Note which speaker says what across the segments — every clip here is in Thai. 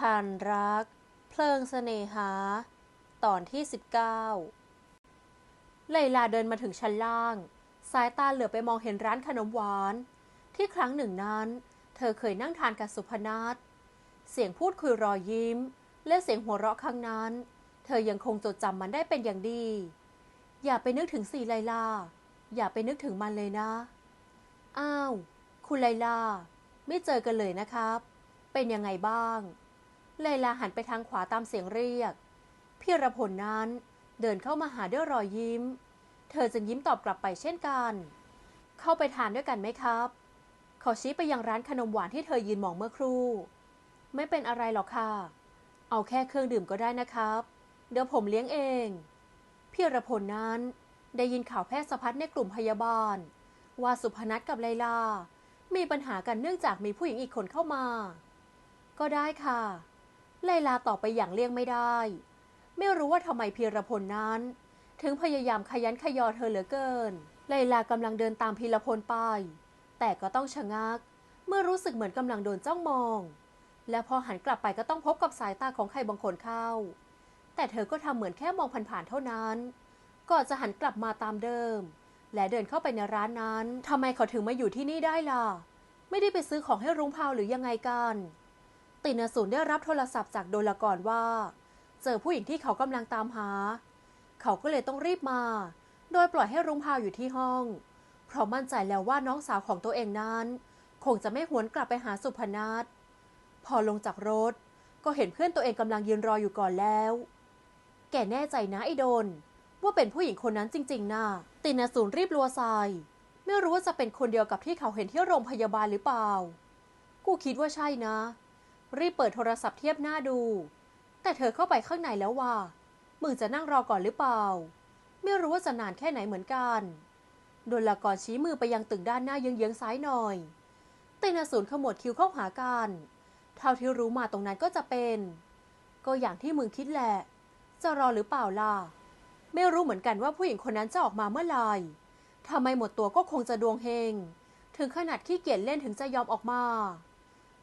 Speaker 1: ทานรัก เพลิงเสน่หา ตอนที่ 19 ไลลาเดินมาถึงชั้นล่าง สายตาเหลือไปมองเห็นร้านขนมหวาน ที่ครั้งหนึ่งนั้น เธอเคยนั่งทานกับสุพนัทเสียงพูดคุยรอยยิ้ม และเสียงหัวเราะครั้งนั้น เธอยังคงจดจำมันได้เป็นอย่างดี อย่าไปนึกถึงสีไลลา อย่าไปนึกถึงมันเลยนะ อ้าว คุณไลลา ไม่เจอกันเลยนะครับเป็นยังไงบ้าง ไลลาหันไปทางขวาตามเสียงเรียก พี่ระพลนั้นเดินเข้ามาหาด้วยรอยยิ้ม เธอจึงยิ้มตอบกลับไปเช่นกัน เข้าไปทานด้วยกันไหมครับ เขาชี้ไปยังร้านขนมหวานที่เธอยืนมองเมื่อครู่ ไม่เป็นอะไรหรอกค่ะ เอาแค่เครื่องดื่มก็ได้นะครับ เดี๋ยวผมเลี้ยงเอง พี่ระพลนั้นได้ยินข่าวแพทย์สะพัดในกลุ่มพยาบาล ว่าสุพนัทกับไลลา มีปัญหากันเนื่องจากมีผู้หญิงอีกคนเข้ามา ก็ได้ค่ะ ไลลาตอบไปอย่างเลี่ยงไม่ได้ ไม่รู้ว่าทำไมพีรพลนั้น ถึงพยายามขยันขยอเธอเหลือเกิน ไลลากำลังเดินตามพีรพลไป แต่ก็ต้องชะงัก เมื่อรู้สึกเหมือนกำลังโดนจ้องมอง และพอหันกลับไปก็ต้องพบกับสายตาของใครบางคนเข้า แต่เธอก็ทำเหมือนแค่มองผ่านๆเท่านั้นก่อนจะหันกลับมาตามเดิม และเดินเข้าไปในร้านนั้นทำไมเขาถึงมาอยู่ที่นี่ได้ล่ะ ไม่ได้ไปซื้อของให้รุ้งพาวหรือยังไงกัน ตินสูนได้รับโทรศัพท์จากโดลกรว่า เจอผู้หญิงที่เขากำลังตามหา เขาก็เลยต้องรีบมา โดยปล่อยให้รุ้งพาวอยู่ที่ห้อง เพราะมั่นใจแล้วว่าน้องสาวของตัวเองนั้น คงจะไม่หวนกลับไปหาสุพนัทพอลงจากรถ ก็เห็นเพื่อนตัวเองกำลังยืนรออยู่ก่อนแล้ว แกแน่ใจนะไอ้โดน ว่าเป็นผู้หญิงคนนั้นจริง ๆนะตินสูนรีบรัวใสไม่รู้ว่าจะเป็นคนเดียวกับที่เขาเห็นที่โรงพยาบาลหรือเปล่า กูคิดว่าใช่นะ รีบเปิดโทรศัพท์เทียบหน้าดู แต่เธอเข้าไปข้างในแล้วว่า มึงจะนั่งรอก่อนหรือเปล่า ไม่รู้ว่าจะนานแค่ไหนเหมือนกันดลกรชี้มือไปยังตึกด้านหน้าเยื้องๆซ้ายหน่อยตินสูนขมวดคิ้วเข้าหากัน เท่าที่รู้มาตรงนั้นก็จะเป็น ก็อย่างที่มึงคิดแหละ จะรอหรือเปล่าล่ะ ไม่รู้เหมือนกันว่าผู้หญิงคนนั้นจะออกมาเมื่อไหร่ทำไมหมดตัวก็คงจะดวงเฮง ถึงขนาดขี้เกียจเล่นถึงจะยอมออกมา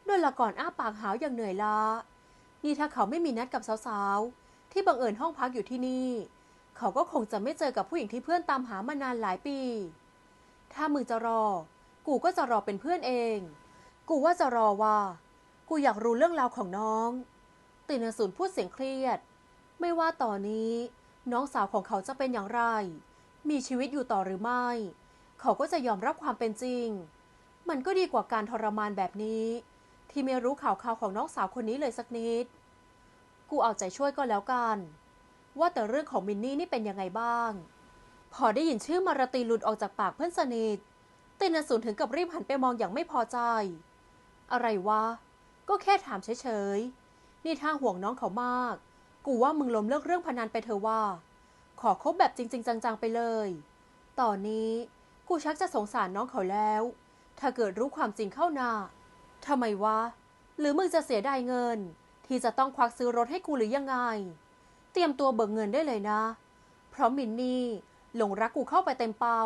Speaker 1: ด้วยละก่อนอ้าปากหาวอย่างเหนื่อยล้า นี่ถ้าเขาไม่มีนัดกับสาวๆ ที่บังเอิญห้องพักอยู่ที่นี่ เขาก็คงจะไม่เจอกับผู้หญิงที่เพื่อนตามหามานานหลายปี ถ้ามึงจะรอ กูก็จะรอเป็นเพื่อนเอง กูว่าจะรอว่า กูอยากรู้เรื่องราวของน้อง ตินสูนพูดเสียงเครียด ไม่ว่าตอนนี้ น้องสาวของเขาจะเป็นอย่างไร มีชีวิตอยู่ต่อหรือไม่ เขาก็จะยอมรับความเป็นจริง มันก็ดีกว่าการทรมานแบบนี้ ที่ไม่รู้ข่าวข่าวของน้องสาวคนนี้เลยสักนิด กูเอาใจช่วยก็แล้วกัน ว่าแต่เรื่องของมินนี่นี่เป็นยังไงบ้าง พอได้ยินชื่อมาราตีหลุดออกจากปากเพื่อนสนิทตินสูนถึงกับรีบหันไปมองอย่างไม่พอใจ อะไรวะ ก็แค่ถามเฉยๆ นี่ถ้าห่วงน้องเขามาก กูว่ามึงล้มเลิกเรื่องพนันไปเถอว่า ขอคบแบบจริง ๆ จังๆไปเลย ตอนนี้กูชักจะสงสารน้องเขาแล้ว ถ้าเกิดรู้ความจริงเข้าหน้า ทำไมวะ หรือมึงจะเสียดายเงิน ที่จะต้องควักซื้อรถให้กูหรือยังไง เตรียมตัวเบิกเงินได้เลยนะ เพราะมินนี่หลงรักกูเข้าไปเต็มเป้า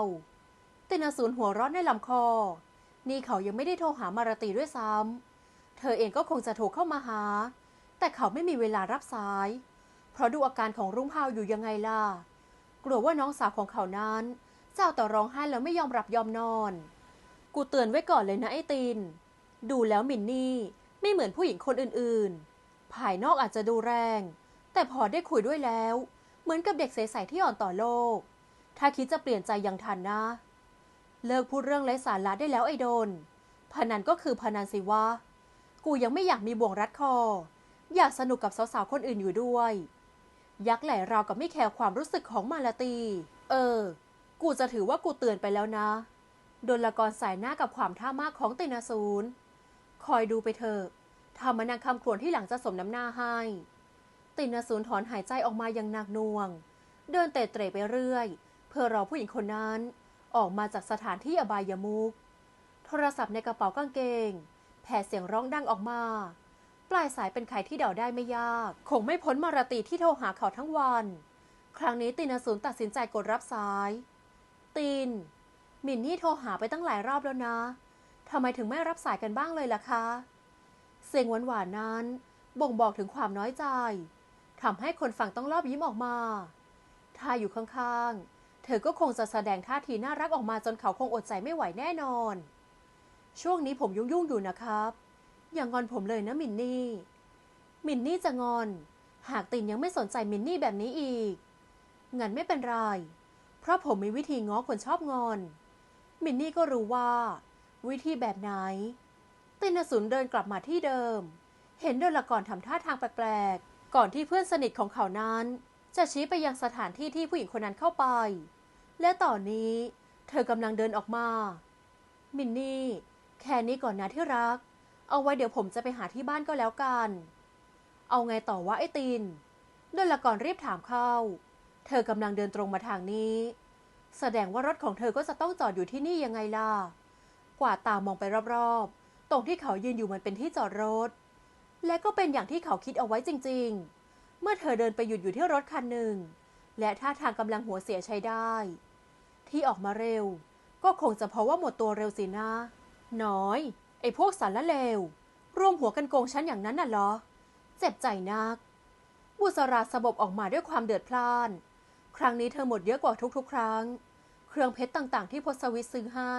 Speaker 1: ตินาสูนหัวร้อนในลำคอ นี่เขายังไม่ได้โทรหามาราตีด้วยซ้ำ เธอเองก็คงจะโทรเข้ามาหา แต่เขาไม่มีเวลารับสาย เพราะดูอาการของรุ่งพาวอยู่ยังไงล่ะ กลัวว่าน้องสาวของเขานั้น เจ้าต่อร้องไห้แล้วไม่ยอมหลับยอมนอน กูเตือนไว้ก่อนเลยนะไอ้ติน ดูแล้วมินนี่ไม่เหมือนผู้หญิงคนอื่นๆ ภายนอกอาจจะดูแรง แต่พอได้คุยด้วยแล้ว เหมือนกับเด็กใสๆที่อ่อนต่อโลก ถ้าคิดจะเปลี่ยนใจยังทันนะ เลิกพูดเรื่องไร้สาระได้แล้วไอ้โดน พนันก็คือพนันสิวะ กูยังไม่อยากมีบ่วงรัดคอ อยากสนุกกับสาวๆคนอื่นอยู่ด้วย ยักษ์แหล่ราวกับไม่แคร์ความรู้สึกของมาลาตี เออ กูจะถือว่ากูเตือนไปแล้วนะดนละกรสายหน้ากับความท่ามากของตินาศูน คอยดูไปเถอะทำมานางคำครวญที่หลังจะสมน้ำหน้าให้ ตินาศูนถอนหายใจออกมาอย่างหนักหน่วง เดินเตะเตร่ไปเรื่อย เพื่อรอผู้หญิงคนนั้น ออกมาจากสถานที่อบายมุกโทรศัพท์ในกระเป๋ากางเกง แผ่เสียงร้องดังออกมา ปลายสายเป็นใครที่เดาได้ไม่ยาก คงไม่พ้นมาราตีที่โทรหาเขาทั้งวัน ครั้งนี้ตินาศูนตัดสินใจกดรับสาย ตินมินนี่โทรหาไปตั้งหลายรอบแล้วนะ ทำไมถึงไม่รับสายกันบ้างเลยล่ะคะ เสียงหวานๆนั้น บ่งบอกถึงความน้อยใจทำให้คนฟังต้องรอบยิ้มออกมา ถ้าอยู่ข้างๆ เธอก็คงจะแสดงท่าทีน่ารักออกมาจนเขาคงอดใจไม่ไหวแน่นอน ช่วงนี้ผมยุ่งๆอยู่นะครับ อย่างงอนผมเลยนะมินนี่ มินนี่จะงอน หากตินยังไม่สนใจมินนี่แบบนี้อีก งั้นไม่เป็นไร เพราะผมมีวิธีง้อคนชอบงอน มินนี่ก็รู้ว่า วิธีแบบไหน ตินสุนเดินกลับมาที่เดิม เห็นเดินละก่อนทำท่าทางแปลกๆ ก่อนที่เพื่อนสนิทของเขานั้น จะชี้ไปยังสถานที่ที่ผู้หญิงคนนั้นเข้าไป และตอนนี้เธอกำลังเดินออกมา มินนี่ แค่นี้ก่อนนะที่รัก เอาไว้เดี๋ยวผมจะไปหาที่บ้านก็แล้วกัน เอาไงต่อวะไอ้ตินเดินละก่อนรีบถามเข้า เธอกำลังเดินตรงมาทางนี้ แสดงว่ารถของเธอก็จะต้องจอดอยู่ที่นี่ยังไงล่ะ กวาดตามองไปรอบๆ ตรงที่เขายืนอยู่มันเป็นที่จอดรถ และก็เป็นอย่างที่เขาคิดเอาไว้จริง ๆ เมื่อเธอเดินไปหยุดอยู่ที่รถคันหนึ่ง และท่าทางกำลังหัวเสียใช้ได้ ที่ออกมาเร็ว ก็คงจะเพราะว่าหมดตัวเร็วสินะ น้อย ไอ้พวกสารละเลวร่วมหัวกันโกงฉันอย่างนั้นน่ะเหรอ เจ็บใจนัก บุษราสะบอบออกมาด้วยความเดือดพล่าน ครั้งนี้เธอหมดเยอะกว่าทุกๆ ครั้ง เครื่องเพชรต่างๆ ที่พศวิทซื้อให้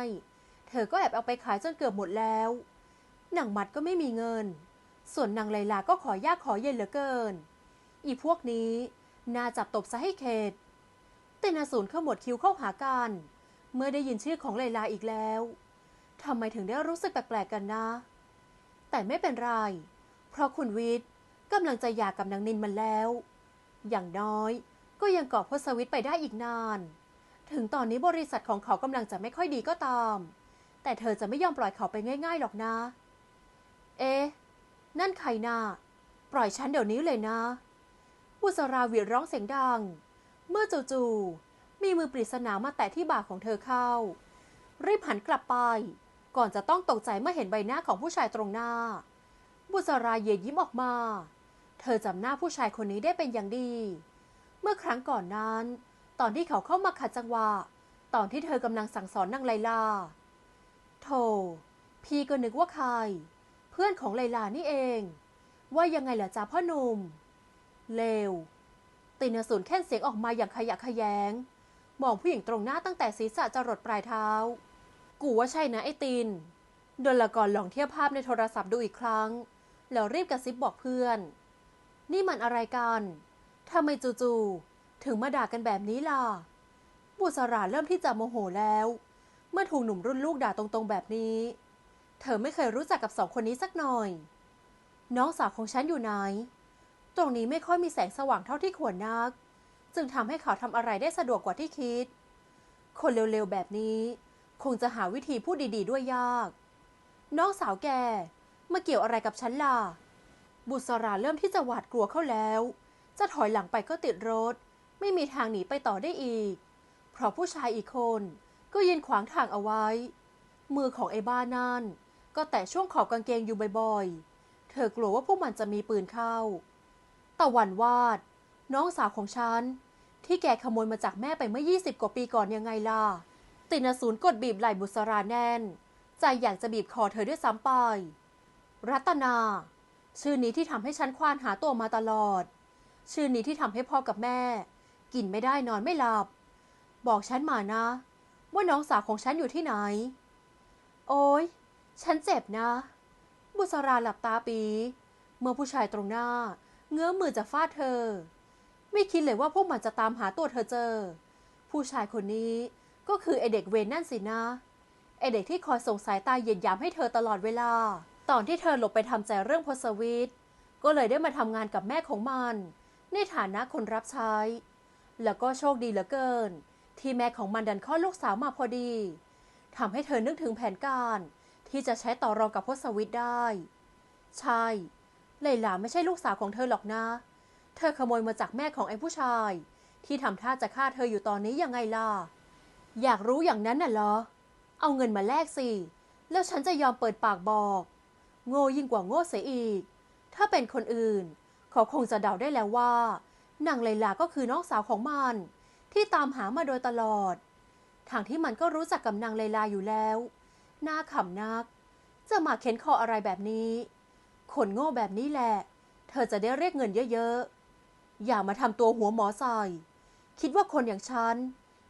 Speaker 1: เธอก็แอบเอาไปขายจนเกือบหมดแล้วนางมัดก็ไม่มีเงิน ส่วนนางไลลาก็ขอยากขอเย็นเหลือเกิน อีพวกนี้น่าจับตบซะให้เข็ดเตนาสูนขมวดคิ้วเข้าหากัน เมื่อได้ยินชื่อของไลลาอีกแล้วทำไมถึงได้รู้สึกแปลกๆกันนะ แต่ไม่เป็นไร เพราะคุณวิทย์กำลังจะหย่ากับนางนินมันแล้ว อย่างน้อยก็ยังกาะพศวิทย์ไปได้อีกนาน ถึงตอนนี้บริษัทของเขากำลังจะไม่ค่อยดีก็ตาม แต่เธอจะไม่ยอมปล่อยเขาไปง่าย ๆ หรอกนะ เอ๊ะ นั่นใครนะปล่อยฉันเดี๋ยวนี้เลยนะ บุษราวีร้องเสียงดัง เมื่อจู่ๆมีมือปริศนามาแตะที่บ่าของเธอเข้า รีบหันกลับไป ก่อนจะต้องตกใจเมื่อเห็นใบหน้าของผู้ชายตรงหน้า บุษราเยยยิ้มออกมา เธอจำหน้าผู้ชายคนนี้ได้เป็นอย่างดี เมื่อครั้งก่อนนั้น ตอนที่เขาเข้ามาขัดจังหวะ ตอนที่เธอกำลังสั่งสอนนางไลลา โธ่พี่ก็นึกว่าใคร เพื่อนของไลลานี่เอง ว่ายังไงล่ะจ๊ะพ่อหนุ่ม เลว ตินสูนแค่นเสียงออกมาอย่างขยะขยง มองผู้หญิงตรงหน้าตั้งแต่ศีรษะจรดปลายเท้า กูว่าใช่นะไอ้ตินดนละก่อนลองเทียบภาพในโทรศัพท์ดูอีกครั้ง แล้วรีบกระซิบบอกเพื่อน นี่มันอะไรกันทำไมจู่ๆถึงมาด่ากันแบบนี้ล่ะ บุษราเริ่มที่จะโมโหแล้ว เมื่อถูกหนุ่มรุ่นลูกด่าตรงๆแบบนี้ เธอไม่เคยรู้จักกับสองคนนี้สักหน่อย น้องสาวของฉันอยู่ไหน ตรงนี้ไม่ค่อยมีแสงสว่างเท่าที่ควรนัก จึงทำให้เขาทำอะไรได้สะดวกกว่าที่คิด คนเร็วๆแบบนี้ คงจะหาวิธีพูดดีๆด้วยยาก น้องสาวแกมาเกี่ยวอะไรกับฉันล่ะ บุษราเริ่มที่จะหวาดกลัวเข้าแล้ว จะถอยหลังไปก็ติดรถ ไม่มีทางหนีไปต่อได้อีก เพราะผู้ชายอีกคน ก็ยืนขวางทางเอาไว้ มือของไอ้บ้านั่น ก็แตะช่วงขอบกางเกงอยู่บ่อยๆ เธอกลัวว่าพวกมันจะมีปืนเข้า ตะวันวาด น้องสาวของฉัน ที่แกขโมยมาจากแม่ไปเมื่อ 20 กว่าปีก่อนยังไงล่ะ ตินสูนกดบีบไหล่บุษราแน่น ใจอยากจะบีบคอเธอด้วยซ้ำไป รัตนา ชื่อนี้ที่ทำให้ฉันควานหาตัวมาตลอด ชื่อนี้ที่ทำให้พ่อกับแม่ กินไม่ได้นอนไม่หลับ บอกฉันมานะ ว่าน้องสาวของฉันอยู่ที่ไหน โอ้ยฉันเจ็บนะ บุษราหลับตาปี เมื่อผู้ชายตรงหน้า เงื้อมือจะฟาดเธอ ไม่คิดเลยว่าพวกมันจะตามหาตัวเธอเจอ ผู้ชายคนนี้ก็คือไอเด็กเวนนั่นสินะ ไอเด็กที่คอยส่งสายตาเหยียดหยามให้เธอตลอดเวลา ตอนที่เธอหลบไปทำใจเรื่องพศวิทย์ก็เลยได้มาทำงานกับแม่ของมัน ในฐานะคนรับใช้ แล้วก็โชคดีเหลือเกิน ที่แม่ของมันดันคลอดลูกสาวมาพอดีทำให้เธอนึกถึงแผนการที่จะใช้ต่อรองกับพศวิทย์ได้ ใช่ไลลาไม่ใช่ลูกสาวของเธอหรอกนะ เธอขโมยมาจากแม่ของไอ้ผู้ชาย ที่ทำท่าจะฆ่าเธออยู่ตอนนี้ยังไงล่ะ อยากรู้อย่างนั้นน่ะเหรอ เอาเงินมาแลกสิ แล้วฉันจะยอมเปิดปากบอก โง่ยิ่งกว่าโง่เสียอีก ถ้าเป็นคนอื่น เขาคงจะเดาได้แล้วว่า นางไลลาก็คือน้องสาวของมัน ที่ตามหามาโดยตลอด ทางที่มันก็รู้จักกับนางไลลาอยู่แล้วน้าขำนัก จะมาเค้นคออะไรแบบนี้ คนโง่แบบนี้แหละ เธอจะได้เรียกเงินเยอะๆ อย่ามาทำตัวหัวหมอใส่คิดว่าคนอย่างฉัน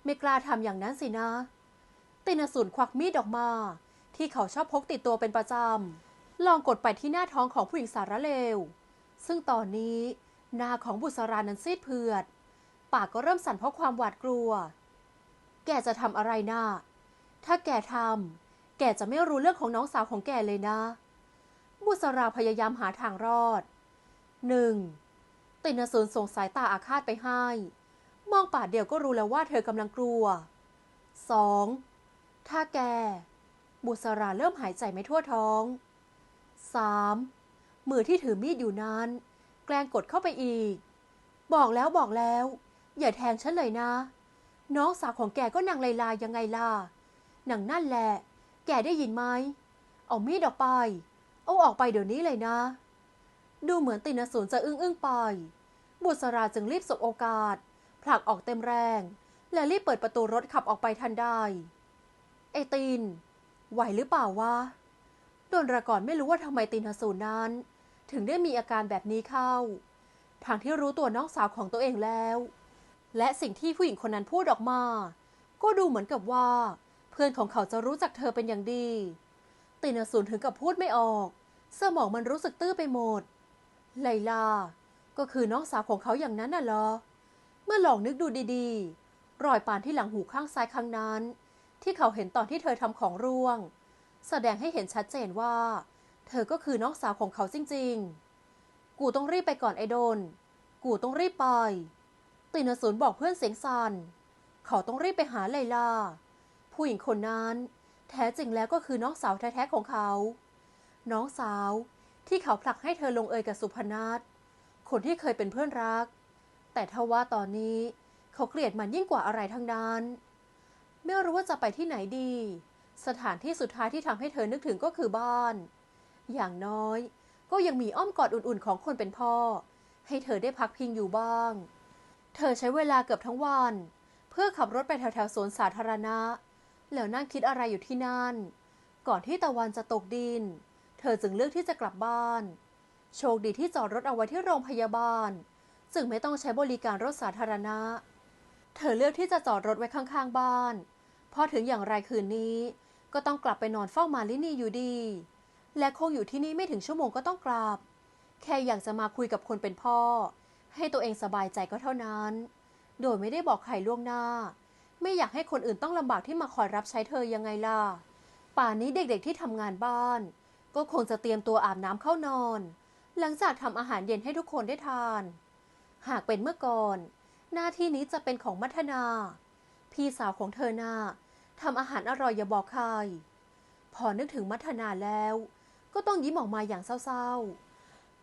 Speaker 1: ไม่กล้าทำอย่างนั้นสินะ ตินสูนควักมีดออกมา ที่เขาชอบพกติดตัวเป็นประจำ ลองกดไปที่หน้าท้องของผู้หญิงสารเลว ซึ่งตอนนี้หน้าของบุษรานั้นซีดเผือด ปากก็เริ่มสั่นเพราะความหวาดกลัว แกจะทำอะไรนะ่ะถ้าแกทำแกจะไม่รู้เรื่องของน้องสาวของแกเลยนะ บุษราพยายามหาทางรอดหนึ่งตินสูนส่งสายตาอาฆาตไปให้ มองป่าเดียวก็รู้แล้วว่าเธอกำลังกลัวสองถ้าแก บุษราเริ่มหายใจไม่ทั่วท้องสามมือที่ถือมีดอยู่นั้น แกล้งกดเข้าไปอีก บอกแล้วบอกแล้ว อย่าแทงฉันเลยนะ น้องสาวของแกก็นางไลลายังไงล่ะนังนั่นแหละ แกได้ยินไหม เอามีดออกไป เอาออกไปเดี๋ยวนี้เลยนะ ดูเหมือนตินสูนจะอึ้งอึ้งไป บุษราจึงรีบสบโอกาส ผลักออกเต็มแรง และรีบเปิดประตูรถขับออกไปทันใดไอติน ไหวหรือเปล่าวะดนระก่อนไม่รู้ว่าทำไมตินสูนนั้น ถึงได้มีอาการแบบนี้เข้าทางที่รู้ตัวน้องสาวของตัวเองแล้ว และสิ่งที่ผู้หญิงคนนั้นพูดออกมา ก็ดูเหมือนกับว่า เพื่อนของเขาจะรู้จักเธอเป็นอย่างดี ตินสูนถึงกับพูดไม่ออก สมองมันรู้สึกตื้อไปหมด ไลลา ก็คือน้องสาวของเขาอย่างนั้นน่ะเหรอ เมื่อลองนึกดูดีๆ รอยปานที่หลังหูข้างซ้ายข้งนั้น ที่เขาเห็นตอนที่เธอทำของร่วง แสดงให้เห็นชัดเจนว่า เธอก็คือน้องสาวของเขาจริง ๆ กูต้องรีบไปก่อนไอโดน กูต้องรีบไป ตินสูนบอกเพื่อนเสียงสัน่นเขาต้องรีบไปหาไลลา ผู้หญิงคนนั้นแท้จริงแล้วก็คือน้องสาวแท้ๆของเขา น้องสาวที่เขาผลักให้เธอลงเอยกับสุพนัทคนที่เคยเป็นเพื่อนรัก แต่ทว่าตอนนี้เขาเกลียดมันยิ่งกว่าอะไรทั้งนั้น ไม่รู้ว่าจะไปที่ไหนดี สถานที่สุดท้ายที่ทำให้เธอนึกถึงก็คือบ้าน อย่างน้อยก็ยังมีอ้อมกอดอุ่นๆของคนเป็นพ่อ ให้เธอได้พักพิงอยู่บ้าง เธอใช้เวลาเกือบทั้งวัน เพื่อขับรถไปแถวๆสวนสาธารณะ แล้วนั่งคิดอะไรอยู่ที่นั่น ก่อนที่ตะวันจะตกดิน เธอจึงเลือกที่จะกลับบ้าน โชคดีที่จอดรถเอาไว้ที่โรงพยาบาล จึงไม่ต้องใช้บริการรถสาธารณะ เธอเลือกที่จะจอดรถไว้ข้างๆบ้าน พอถึงอย่างไรคืนนี้ ก็ต้องกลับไปนอนเฝ้ามาลินีอยู่ดี และคงอยู่ที่นี่ไม่ถึงชั่วโมงก็ต้องกลับ แค่อยากจะมาคุยกับคนเป็นพ่อ ให้ตัวเองสบายใจก็เท่านั้น โดยไม่ได้บอกใครล่วงหน้า ไม่อยากให้คนอื่นต้องลำบากที่มาคอยรับใช้เธอยังไงล่ะ ป่านนี้เด็กๆที่ทำงานบ้าน ก็คงจะเตรียมตัวอาบน้ำเข้านอน หลังจากทำอาหารเย็นให้ทุกคนได้ทาน หากเป็นเมื่อก่อน หน้าที่นี้จะเป็นของมัทนา พี่สาวของเธอน่าทำอาหารอร่อยอย่าบอกใคร พอนึกถึงมัทนาแล้ว ก็ต้องยิ้มออกมาอย่างเศร้าๆ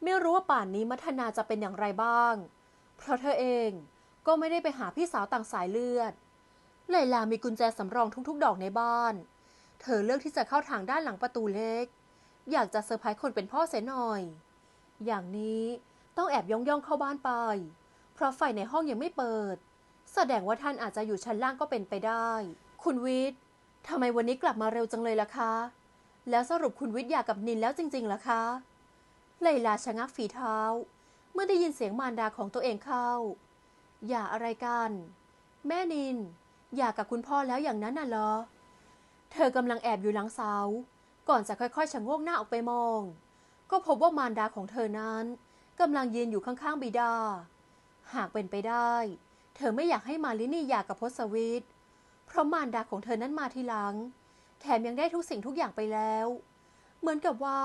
Speaker 1: ไม่รู้ว่าป่านนี้มัทนาจะเป็นอย่างไรบ้าง เพราะเธอเองก็ไม่ได้ไปหาพี่สาวต่างสายเลือดไลลามีกุญแจสำรองทุกๆ ดอกในบ้าน เธอเลือกที่จะเข้าทางด้านหลังประตูเล็ก อยากจะเซอร์ไพรส์คนเป็นพ่อเสียหน่อย อย่างนี้ต้องแอบย่องๆเข้าบ้านไป เพราะไฟในห้องยังไม่เปิด แสดงว่าท่านอาจจะอยู่ชั้นล่างก็เป็นไปได้ คุณวิทย์ทำไมวันนี้กลับมาเร็วจังเลยล่ะคะ แล้วสรุปคุณวิทย์อยากกับนินแล้วจริงๆล่ะคะ ไลลาชะงักฝีเท้า เมื่อได้ยินเสียงมารดาของตัวเองเข้า อย่าอะไรกัน แม่นิน อย่ากกับคุณพ่อแล้วอย่างนั้นน่ะเหรอ เธอกำลังแอบอยู่หลังเสา ก่อนจะค่อยๆชะโงกหน้าออกไปมอง ก็พบว่ามารดาของเธอนั้นกำลังยืนอยู่ข้างๆบิดา หากเป็นไปได้ เธอไม่อยากให้มาลินีอยากกับพศวิทเพราะมารดาของเธอนั้นมาทีหลัง แถมยังได้ทุกสิ่งทุกอย่างไปแล้ว เหมือนกับว่า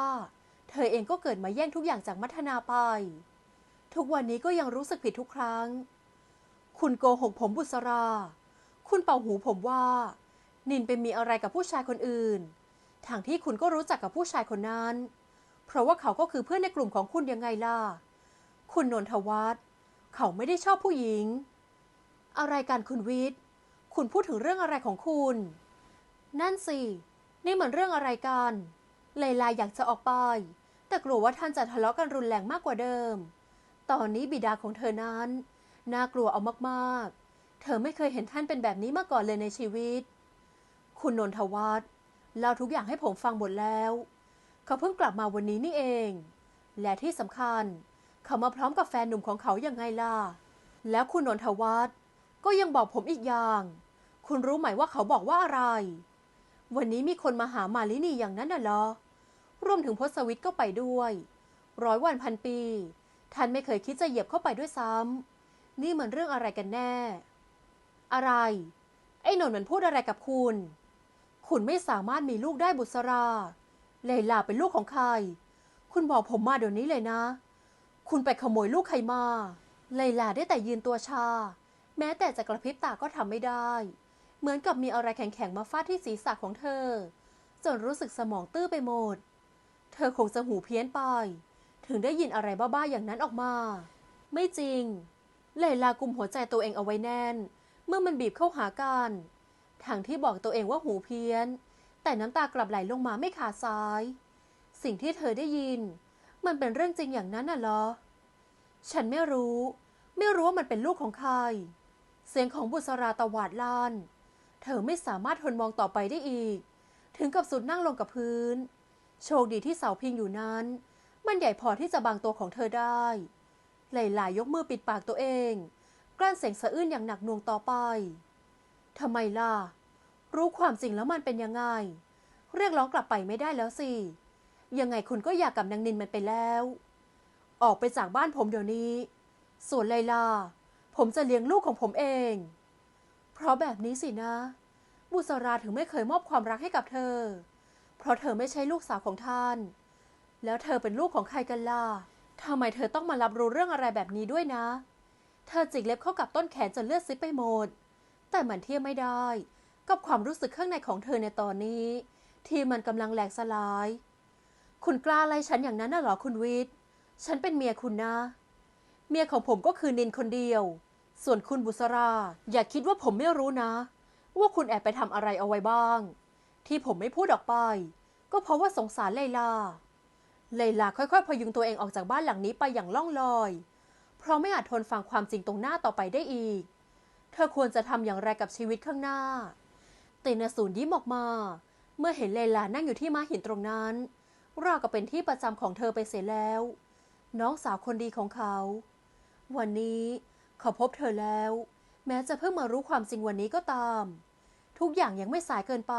Speaker 1: เธอเองก็เกิดมาแย่งทุกอย่างจากมัทนาไป ทุกวันนี้ก็ยังรู้สึกผิดทุกครั้ง คุณโกหกผมบุษรา คุณเป่าหูผมว่า นินไปมีอะไรกับผู้ชายคนอื่นทางที่คุณก็รู้จักกับผู้ชายคนนั้น เพราะว่าเขาก็คือเพื่อนในกลุ่มของคุณยังไงล่ะ คุณนนทวัฒน์เขาไม่ได้ชอบผู้หญิง อะไรกันคุณวิทย์ คุณพูดถึงเรื่องอะไรของคุณ นั่นสิ นี่เหมันเรื่องอะไรกันไลลาอยากจะออกไป แต่กลัวว่าท่านจะทะเลาะกันรุนแรงมากกว่าเดิม ตอนนี้บิดาของเธอนั้น น่ากลัวเอามากๆ เธอไม่เคยเห็นท่านเป็นแบบนี้มาก่อนเลยในชีวิต คุณนนทวัฒน์เล่าทุกอย่างให้ผมฟังหมดแล้ว เขาเพิ่งกลับมาวันนี้นี่เอง และที่สำคัญ เขามาพร้อมกับแฟนหนุ่มของเขาอยังไงล่ะ แล้วคุณนนทวัฒน์ก็ยังบอกผมอีกอย่าง คุณรู้ไหมว่าเขาบอกว่าอะไร วันนี้มีคนมาหามาลินีอย่างนั้นน่ะเหรอ รวมถึงพศวิทย์ก็ไปด้วย ร้อยวันพันปี ท่านไม่เคยคิดจะเหยียบเข้าไปด้วยซ้ำนี่มันเรื่องอะไรกันแน่ อะไร ไอ้หนนมันพูดอะไรกับคุณ คุณไม่สามารถมีลูกได้บุษรา เลลาเป็นลูกของใคร คุณบอกผมมาเดี๋ยวนี้เลยนะ คุณไปขโมยลูกใครมา เลลาได้แต่ยืนตัวชา แม้แต่จะกระพริบตาก็ทำไม่ได้ เหมือนกับมีอะไรแข็งๆมาฟาดที่ศีรษะของเธอจนรู้สึกสมองตื้อไปหมด เธอคงจะหูเพี้ยนไป ถึงได้ยินอะไรบ้าๆอย่างนั้นออกมา ไม่จริง เลลากุมหัวใจตัวเองเอาไว้แน่น เมื่อมันบีบเข้าหากันทางที่บอกตัวเองว่าหูเพี้ยน แต่น้ำตากลับไหลลงมาไม่ขาดซ้าย สิ่งที่เธอได้ยิน มันเป็นเรื่องจริงอย่างนั้นน่ะเหรอ ฉันไม่รู้ ไม่รู้ว่ามันเป็นลูกของใคร เสียงของบุษราตวาดลันเธอไม่สามารถทนมองต่อไปได้อีก ถึงกับสุดนั่งลงกับพื้น โชคดีที่เสาพิงอยู่นั้น มันใหญ่พอที่จะบังตัวของเธอได้ไหลหลายยกมือปิดปากตัวเอง กลั้นเสียงสะอื้นอย่างหนักหน่วงต่อไปทำไมล่ะ รู้ความจริงแล้วมันเป็นยังไง เรียกร้องกลับไปไม่ได้แล้วสิ ยังไงคุณก็อยากกับนางนินมันไปแล้ว ออกไปจากบ้านผมเดี๋ยวนี้ ส่วนไลลา ผมจะเลี้ยงลูกของผมเอง เพราะแบบนี้สินะ บุษราถึงไม่เคยมอบความรักให้กับเธอ เพราะเธอไม่ใช่ลูกสาวของท่าน แล้วเธอเป็นลูกของใครกันล่ะทำไมเธอต้องมารับรู้เรื่องอะไรแบบนี้ด้วยนะ เธอจิกเล็บเข้ากับต้นแขนจนเลือดซิบไปหมด แต่มันเทียบไม่ได้ กับความรู้สึกข้างในของเธอในตอนนี้ ที่มันกำลังแหลกสลาย คุณกล้าไล่ฉันอย่างนั้นน่ะหรอคุณวิทย์ ฉันเป็นเมียคุณนะ เมียของผมก็คือนินคนเดียว ส่วนคุณบุษรา อย่าคิดว่าผมไม่รู้นะ ว่าคุณแอบไปทำอะไรเอาไว้บ้าง ที่ผมไม่พูดออกไป ก็เพราะว่าสงสารไลลาไลลาค่อยๆ พยุงตัวเองออกจากบ้านหลังนี้ไปอย่างล่องลอย เพราะไม่อาจทนฟังความจริงตรงหน้าต่อไปได้อีก เธอควรจะทำอย่างไรกับชีวิตข้างหน้าตินสูนยิ้มออกมา เมื่อเห็นไลลานั่งอยู่ที่ม้าหินตรงนั้นราวกับเป็นที่ประจำของเธอไปเสียแล้ว น้องสาวคนดีของเขา วันนี้เขาพบเธอแล้ว แม้จะเพิ่งมารู้ความจริงวันนี้ก็ตาม ทุกอย่างยังไม่สายเกินไป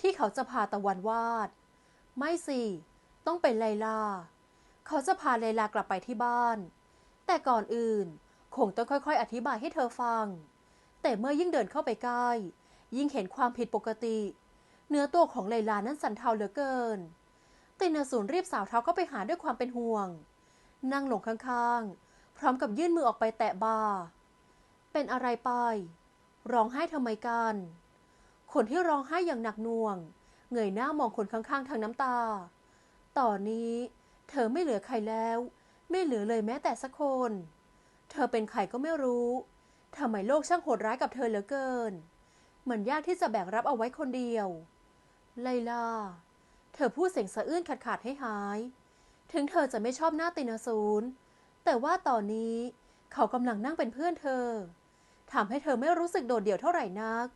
Speaker 1: ที่เขาจะพาตะวันวาด ไม่สิ ต้องเป็นไลลา เขาจะพาไลลากลับไปที่บ้าน แต่ก่อนอื่น คงต้องค่อยๆ อธิบายให้เธอฟัง แต่เมื่อยิ่งเดินเข้าไปใกล้ ยิ่งเห็นความผิดปกติ เนื้อตัวของไลลานั้นสั่นเทาเหลือเกินตินสูนรีบสาวเท้าเข้าไปหาด้วยความเป็นห่วง นั่งลงข้างๆ พร้อมกับยื่นมือออกไปแตะบ่าเป็นอะไรไป ร้องไห้ทำไมกัน คนที่ร้องไห้อย่างหนักหน่วง เงยหน้ามองคนข้างๆทางน้ำตา ตอนนี้ เธอไม่เหลือใครแล้ว ไม่เหลือเลยแม้แต่สักคน เธอเป็นใครก็ไม่รู้ทำไมโลกช่างโหดร้ายกับเธอเหลือเกินเหมือนยากที่จะแบกรับเอาไว้คนเดียว ไลลา เธอพูดเสียงสะอื้นขาดขาดให้หาย ถึงเธอจะไม่ชอบหน้าตินาศูนแต่ว่าตอนนี้เขากำลังนั่งเป็นเพื่อนเธอทำให้เธอไม่รู้สึกโดดเดี่ยวเท่าไหร่นัก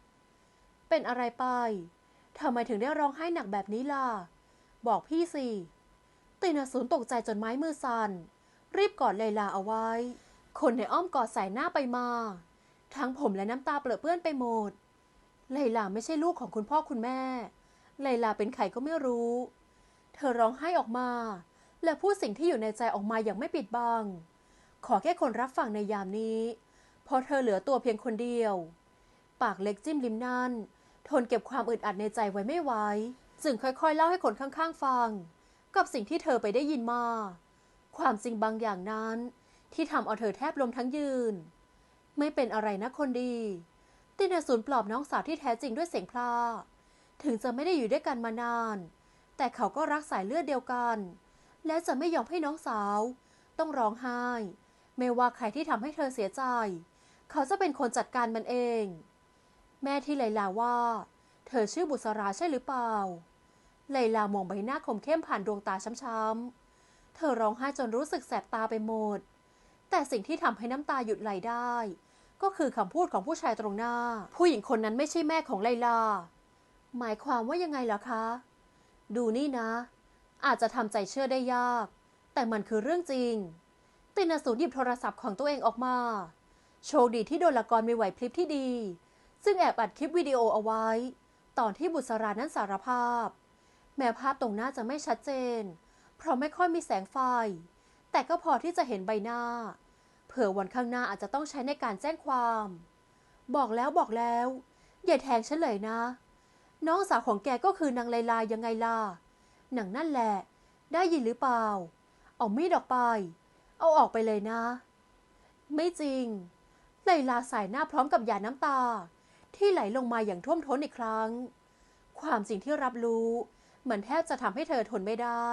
Speaker 1: เป็นอะไรไปทำไมถึงได้ร้องไห้หนักแบบนี้ล่ะ บอกพี่สิตินาศูนย์ตกใจจนไม้มือสั่น รีบกอดไลลาเอาไว้ คนในอ้อมกอดใส่หน้าไปมา ทั้งผมและน้ำตาเปรอะเปื้อนไปหมด ไลลาไม่ใช่ลูกของคุณพ่อคุณแม่ ไลลาเป็นใครก็ไม่รู้ เธอร้องไห้ออกมา และพูดสิ่งที่อยู่ในใจออกมาอย่างไม่ปิดบัง ขอแค่คนรับฟังในยามนี้เพราะเธอเหลือตัวเพียงคนเดียว ปากเล็กจิ้มลิ้มนั่น ทนเก็บความอึดอัดในใจไว้ไม่ไหวจึงค่อยๆ เล่าให้คนข้างๆ ฟัง กับสิ่งที่เธอไปได้ยินมา ความจริงบางอย่างนั้น ที่ทำเอาเธอแทบลมทั้งยืน ไม่เป็นอะไรนะคนดี ตินาศูนย์ปลอบน้องสาวที่แท้จริงด้วยเสียงพลาถึงจะไม่ได้อยู่ด้วยกันมานาน แต่เขาก็รักสายเลือดเดียวกัน และจะไม่ยอมให้น้องสาว ต้องร้องไห้ ไม่ว่าใครที่ทำให้เธอเสียใจ เขาจะเป็นคนจัดการมันเอง แม่ที่ไลลาว่า เธอชื่อบุษราใช่หรือเปล่า ไลลามองใบหน้าคมเข้มผ่านดวงตาช้ำๆ เธอร้องไห้จนรู้สึกแสบตาไปหมด แต่สิ่งที่ทำให้น้ำตาหยุดไหลได้ ก็คือคำพูดของผู้ชายตรงหน้า ผู้หญิงคนนั้นไม่ใช่แม่ของไลลา หมายความว่ายังไงล่ะคะ ดูนี่นะ อาจจะทำใจเชื่อได้ยาก แต่มันคือเรื่องจริง ตินสูรหยิบโทรศัพท์ของตัวเองออกมา โชคดีที่โดนละกรมีไหวพริบที่ดี ซึ่งแอบอัดคลิปวิดีโอเอาไว้ ตอนที่บุษรานั้นสารภาพ แม้ภาพตรงหน้าจะไม่ชัดเจน เพราะไม่ค่อยมีแสงไฟ แต่ก็พอที่จะเห็นใบหน้า เผื่อวันข้างหน้าอาจจะต้องใช้ในการแจ้งความ บอกแล้วบอกแล้ว อย่าแทงฉันเลยนะ น้องสาวของแกก็คือนางไลลายังไงล่ะหนังนั่นแหละ ได้ยินหรือเปล่า เอามีดออกไป เอาออกไปเลยนะ ไม่จริงไลลาสายหน้าพร้อมกับหยาดน้ำตา ที่ไหลลงมาอย่างท่วมท้นอีกครั้ง ความจริงที่รับรู้เหมือนแทบจะทำให้เธอทนไม่ได้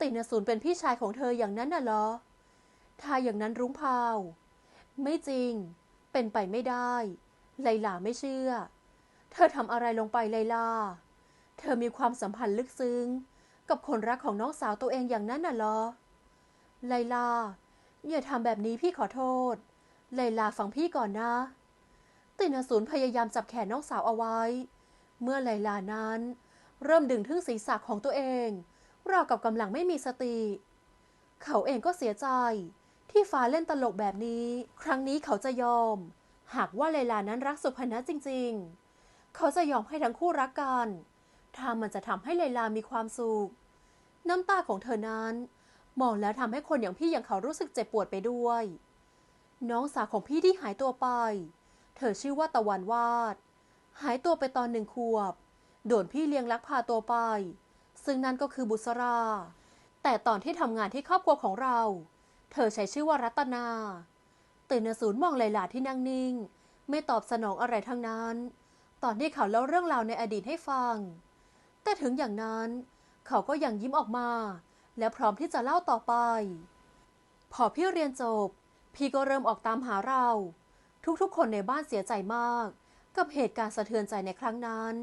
Speaker 1: ตินสูนเป็นพี่ชายของเธออย่างนั้นน่ะเหรอ ถ้าอย่างนั้นรุ้งพาว ไม่จริง เป็นไปไม่ได้ ไลลาไม่เชื่อ เธอทำอะไรลงไปไลลา เธอมีความสัมพันธ์ลึกซึ้ง กับคนรักของน้องสาวตัวเองอย่างนั้นน่ะเหรอ ไลลาอย่าทำแบบนี้พี่ขอโทษ ไลลาฟังพี่ก่อนนะ ตินสูนพยายามจับแขนน้องสาวเอาไว้ เมื่อไลลานั้น เริ่มดึงทึ่งศีรษะของตัวเอง ราวกับกำลังไม่มีสติ เขาเองก็เสียใจ ที่ฟ้าเล่นตลกแบบนี้ ครั้งนี้เขาจะยอม หากว่าไลลานั้นรักสุพนัทจริง ๆ เขาจะยอมให้ทั้งคู่รักกัน ถ้ามันจะทำให้ไลลามีความสุข น้ำตาของเธอนั้น มองแล้วทำให้คนอย่างพี่อย่างเขารู้สึกเจ็บปวดไปด้วย น้องสาวของพี่ที่หายตัวไป เธอชื่อว่าตะวันวาด หายตัวไปตอนหนึ่งขวบ โดนพี่เลี้ยงลักพาตัวไป ซึ่งนั่นก็คือบุษรา แต่ตอนที่ทำงานที่ครอบครัวของเรา เธอใช้ชื่อว่ารัตนา ตื่นนสูนมองไลลาที่นั่งนิ่ง ไม่ตอบสนองอะไรทั้งนั้น ตอนที่เขาเล่าเรื่องราวในอดีตให้ฟัง แต่ถึงอย่างนั้นเขาก็ยังยิ้มออกมา และพร้อมที่จะเล่าต่อไป พอพี่เรียนจบ พี่ก็เริ่มออกตามหาเรา ทุกๆ คนในบ้านเสียใจมาก กับเหตุการณ์สะเทือนใจในครั้งนั้น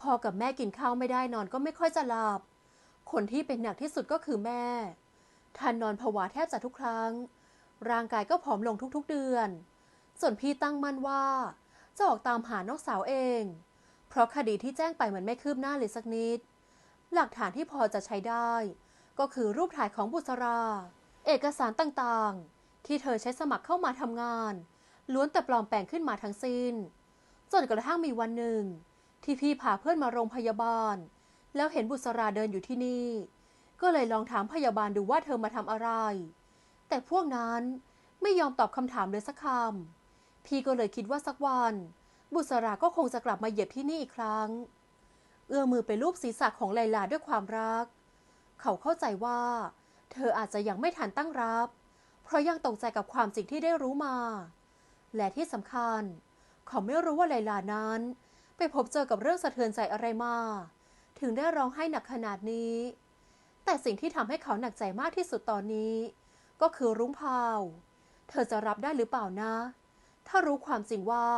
Speaker 1: พ่อกับแม่กินข้าวไม่ได้นอนก็ไม่ค่อยจะหลับ คนที่เป็นหนักที่สุดก็คือแม่ ท่านนอนผวาแทบจะทุกครั้ง ร่างกายก็ผอมลงทุกๆเดือน ส่วนพี่ตั้งมั่นว่าจะออกตามหาน้องสาวเอง เพราะคดีที่แจ้งไปมันไม่คืบหน้าเลยสักนิด หลักฐานที่พอจะใช้ได้ ก็คือรูปถ่ายของบุษรา เอกสารต่างๆ ที่เธอใช้สมัครเข้ามาทำงาน ล้วนแต่ปลอมแปลงขึ้นมาทั้งสิ้น จนกระทั่งมีวันหนึ่ง ที่พี่พาเพื่อนมาโรงพยาบาล แล้วเห็นบุษราเดินอยู่ที่นี่ ก็เลยลองถามพยาบาลดูว่าเธอมาทำอะไร แต่พวกนั้นไม่ยอมตอบคำถามเลยสักคำพี่ก็เลยคิดว่าสักวัน บุษราก็คงจะกลับมาเหยียบที่นี่อีกครั้ง เอื้อมือไปลูบศีรษะของไลลาด้วยความรัก เขาเข้าใจว่า เธออาจจะยังไม่ทันตั้งรับ เพราะยังตกใจกับความจริงที่ได้รู้มา และที่สำคัญ เขาไม่รู้ว่าไลลานั้น ไปพบเจอกับเรื่องสะเทือนใจอะไรมา ถึงได้ร้องไห้หนักขนาดนี้ แต่สิ่งที่ทำให้เขาหนักใจมากที่สุดตอนนี้ ก็คือรุ้งพาว เธอจะรับได้หรือเปล่านะ ถ้ารู้ความจริงว่า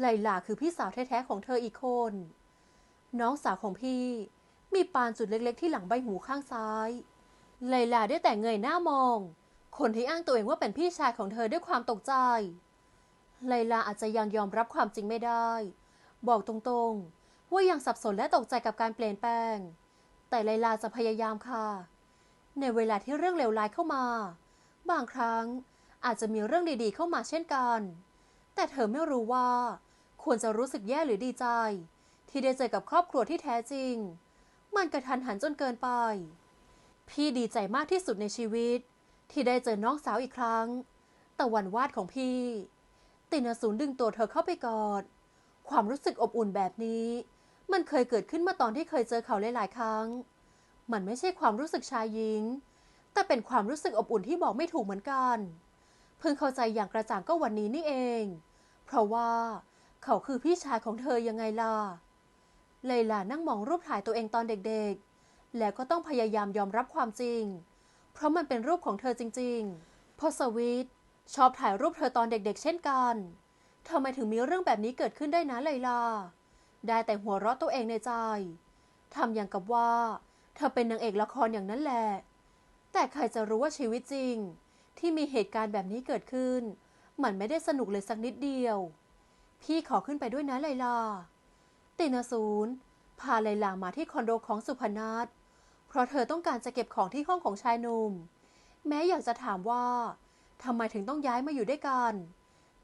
Speaker 1: ไลลาคือพี่สาวแท้ๆของเธออีกคน น้องสาวของพี่ มีปานจุดเล็กๆ ที่หลังใบหูข้างซ้ายไลลาได้แต่เงยหน้ามอง คนที่อ้างตัวเองว่าเป็นพี่ชายของเธอด้วยความตกใจ ไลลาอาจจะยังยอมรับความจริงไม่ได้ บอกตรงๆ ว่ายังสับสนและตกใจกับการเปลี่ยนแปลง แต่ไลลาจะพยายามค่ะ ในเวลาที่เรื่องเลวร้ายเข้ามา บางครั้งอาจจะมีเรื่องดีๆเข้ามาเช่นกัน แต่เธอไม่รู้ว่า ควรจะรู้สึกแย่หรือดีใจ ที่ได้เจอกับครอบครัวที่แท้จริง มันกระทันหันจนเกินไป พี่ดีใจมากที่สุดในชีวิต ที่ได้เจอน้องสาวอีกครั้ง แต่วันวาดของพี่ ตินสูนดึงตัวเธอเข้าไปกอด ความรู้สึกอบอุ่นแบบนี้ มันเคยเกิดขึ้นมื่อตอนที่เคยเจอเขาหลายๆ ครั้ง มันไม่ใช่ความรู้สึกชายหญิง แต่เป็นความรู้สึกอบอุ่นที่บอกไม่ถูกเหมือนกัน เพิ่งเข้าใจอย่างกระจ่างก็วันนี้นี่เอง เพราะว่า เขาคือพี่ชายของเธอยังไงล่ะ เลยล่านั่งมองรูปถ่ายตัวเองตอนเด็กๆ แล้วก็ต้องพยายามยอมรับความจริง เพราะมันเป็นรูปของเธอจริง ๆ พอสวีท ชอบถ่ายรูปเธอตอนเด็กๆ เช่นกันทำไมถึงมีเรื่องแบบนี้เกิดขึ้นได้นะเลยล่ะได้แต่หัวเราะตัวเองในใจ ทำอย่างกับว่า เธอเป็นนางเอกละครอย่างนั้นแหละ แต่ใครจะรู้ว่าชีวิตจริง ที่มีเหตุการณ์แบบนี้เกิดขึ้น มันไม่ได้สนุกเลยสักนิดเดียว พี่ขอขึ้นไปด้วยนะไลลา ตินาศูนย์พาไลลามาที่คอนโดของสุพนัทเพราะเธอต้องการจะเก็บของที่ห้องของชายหนุ่ม แม้อยากจะถามว่า ทำไมถึงต้องย้ายมาอยู่ด้วยกัน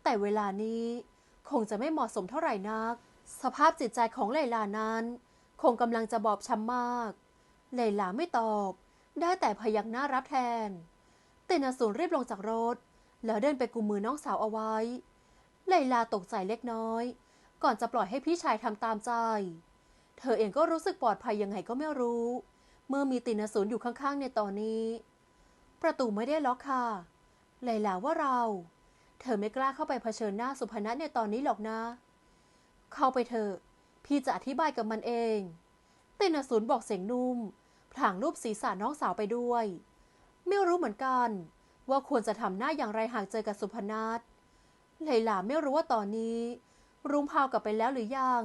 Speaker 1: แต่เวลานี้คงจะไม่เหมาะสมเท่าไหร่นัก สภาพจิตใจของไลลานั้น คงกำลังจะบอบช้ำมากไลลาไม่ตอบ ได้แต่พยักหน้ารับแทนตินาสูนรีบลงจากรถ แล้วเดินไปกุมมือน้องสาวเอาไว้ไลลาตกใจเล็กน้อย ก่อนจะปล่อยให้พี่ชายทำตามใจ เธอเองก็รู้สึกปลอดภัยยังไงก็ไม่รู้ เมื่อมีตินาสูนอยู่ข้างๆในตอนนี้ ประตูไม่ได้ล็อกค่ะ ไลลาว่าเรา เธอไม่กล้าเข้าไปเผชิญหน้าสุพนัทในตอนนี้หรอกนะ เข้าไปเถอะ พี่จะอธิบายกับมันเองตินาสูนบอกเสียงนุ่ม พลางรูปศีรษะน้องสาวไปด้วย ไม่รู้เหมือนกัน ว่าควรจะทำหน้าอย่างไรหากเจอกับสุพนัทไลลาไม่รู้ว่าตอนนี้ รุงพาวกลับไปแล้วหรือยัง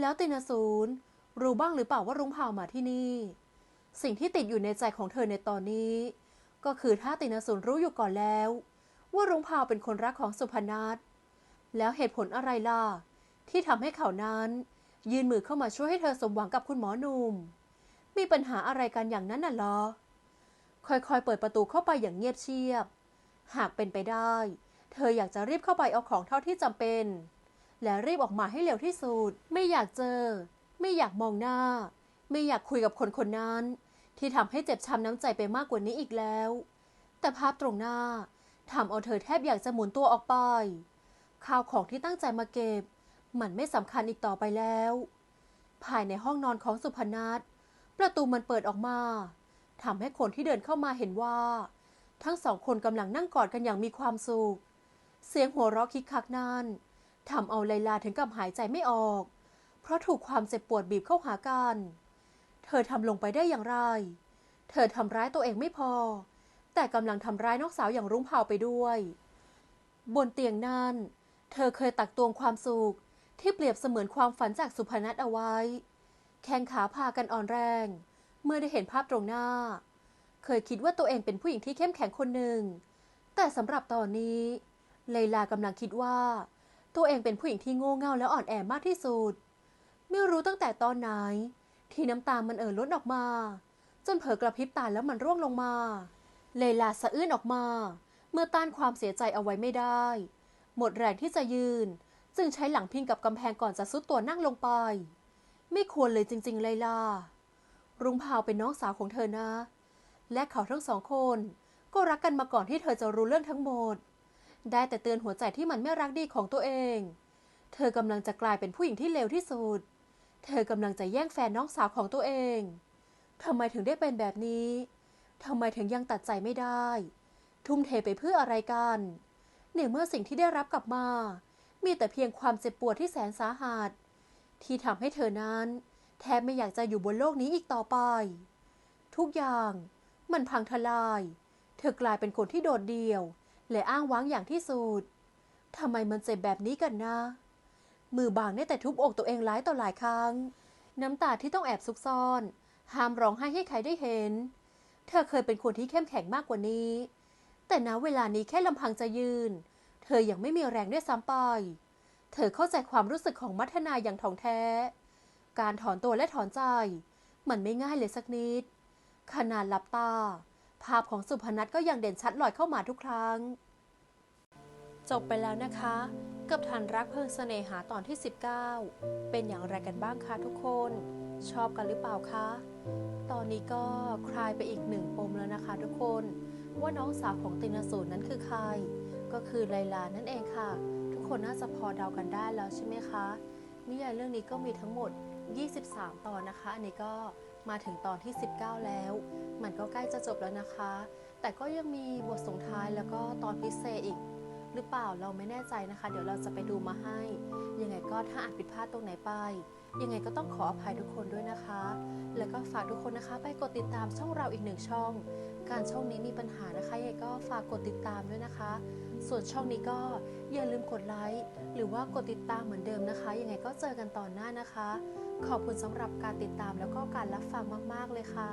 Speaker 1: แล้วตินาสูนรู้บ้างหรือเปล่าว่ารุงพาวมาที่นี่ สิ่งที่ติดอยู่ในใจของเธอในตอนนี้ ก็คือถ้าตินสูนรู้อยู่ก่อนแล้ว ว่ารุ้งพาวเป็นคนรักของสุพนัทแล้วเหตุผลอะไรล่ะ ที่ทำให้เขานั้น ยืนมือเข้ามาช่วยให้เธอสมหวังกับคุณหมอหนุ่ม มีปัญหาอะไรกันอย่างนั้นน่ะเหรอค่อยๆ เปิดประตูเข้าไปอย่างเงียบเชียบ หากเป็นไปได้ เธออยากจะรีบเข้าไปเอาของเท่าที่จำเป็น และรีบออกมาให้เร็วที่สุด ไม่อยากเจอ ไม่อยากมองหน้า ไม่อยากคุยกับคนคนนั้น ที่ทำให้เจ็บช้ำน้ำใจไปมากกว่านี้อีกแล้ว แต่ภาพตรงหน้าทำเอาเธอแทบอยากจะหมุนตัวออกไป ข้าวของที่ตั้งใจมาเก็บ มันไม่สำคัญอีกต่อไปแล้ว ภายในห้องนอนของสุพนัทประตูมันเปิดออกมาทำให้คนที่เดินเข้ามาเห็นว่า ทั้งสองคนกำลังนั่งกอดกันอย่างมีความสุข เสียงหัวเราะคิกคักนั้นทำเอาไลลาถึงกับหายใจไม่ออก เพราะถูกความเจ็บปวดบีบเข้าหากัน ธอทำลงไปได้อย่างไร เธอทำร้ายตัวเองไม่พอ แต่กำลังทำร้ายน้องสาวอย่างรุ้งเผาไปด้วย บนเตียงนั้น เธอเคยตักตวงความสุขที่เปรียบเสมือนความฝันจากสุพนัทเอาไว้ แข้งขาพากันอ่อนแรง เมื่อได้เห็นภาพตรงหน้า เคยคิดว่าตัวเองเป็นผู้หญิงที่เข้มแข็งคนหนึ่ง แต่สำหรับตอนนี้ไลลากำลังคิดว่า ตัวเองเป็นผู้หญิงที่โง่เง่าและอ่อนแอมากที่สุด ไม่รู้ตั้งแต่ตอนไหน ที่น้ำตามันเอ่อล้นออกมา จนเผลอกระพริบตาแล้วมันร่วงลงมาไลลาสะอื้นออกมา เมื่อต้านความเสียใจเอาไว้ไม่ได้ หมดแรงที่จะยืน จึงใช้หลังพิงกับกำแพงก่อนจะซุดตัวนั่งลงไป ไม่ควรเลยจริงๆไลลารุงพาวเป็นน้องสาวของเธอนะ และเขาทั้งสองคนก็รักกันมาก่อนที่เธอจะรู้เรื่องทั้งหมด ได้แต่เตือนหัวใจที่มันไม่รักดีของตัวเอง เธอกำลังจะกลายเป็นผู้หญิงที่เลวที่สุด เธอกำลังจะแย่งแฟนน้องสาวของตัวเอง ทำไมถึงได้เป็นแบบนี้ ทำไมถึงยังตัดใจไม่ได้ ทุ่มเทไปเพื่ออะไรกันในเมื่อสิ่งที่ได้รับกลับมา มีแต่เพียงความเจ็บปวดที่แสนสาหัส ที่ทำให้เธอนั้น แทบไม่อยากจะอยู่บนโลกนี้อีกต่อไป ทุกอย่างมันพังทลาย เธอกลายเป็นคนที่โดดเดี่ยว และอ้างว้างอย่างที่สุด ทำไมมันเจ็บแบบนี้กันนะ มือบางได้แต่ทุบอกตัวเองหลายต่อหลายครั้ง น้ำตาที่ต้องแอบซุกซ่อน ห้ามร้องไห้ให้ใครได้เห็น เธอเคยเป็นคนที่เข้มแข็งมากกว่านี้ แต่ณเวลานี้แค่ลำพังจะยืน เธอยังไม่มีแรงด้วยซ้ำไป เธอเข้าใจความรู้สึกของมัทนาอย่างถ่องแท้ การถอนตัวและถอนใจ มันไม่ง่ายเลยสักนิด ขนาดหลับตา ภาพของสุพนัทก็ยังเด่นชัดลอยเข้ามาทุกครั้ง จบไปแล้วนะคะกับทันรักเพิ่งเสน่หาตอนที่ 19 เป็นอย่างไรกันบ้างคะทุกคน ชอบกันหรือเปล่าคะ ตอนนี้ก็คลายไปอีกหนึ่งปมแล้วนะคะทุกคน ว่าน้องสาวของตินาสูนนั้นคือใคร ก็คือไลลานั่นเองค่ะ ทุกคนน่าจะพอเดากันได้แล้วใช่ไหมคะนิยายเรื่องนี้ก็มีทั้งหมด 23 ตอนนะคะ อันนี้ก็มาถึงตอนที่ 19 แล้ว มันก็ใกล้จะจบแล้วนะคะ แต่ก็ยังมีบทส่งท้ายแล้วก็ตอนพิเศษอีก หรือเปล่าเราไม่แน่ใจนะคะ เดี๋ยวเราจะไปดูมาให้ ยังไงก็ถ้าอาจผิดพลาดตรงไหนไป ยังไงก็ต้องขออภัยทุกคนด้วยนะคะ แล้วก็ฝากทุกคนนะคะ ไปกดติดตามช่องเราอีกหนึ่งช่อง การช่องนี้มีปัญหานะคะยังไงก็ฝากกดติดตามด้วยนะคะ ส่วนช่องนี้ก็อย่าลืมกดไลค์หรือว่ากดติดตามเหมือนเดิมนะคะ ยังไงก็เจอกันตอนหน้านะคะ ขอบคุณสำหรับการติดตามแล้วก็การรับฟังมาก ๆ เลยค่ะ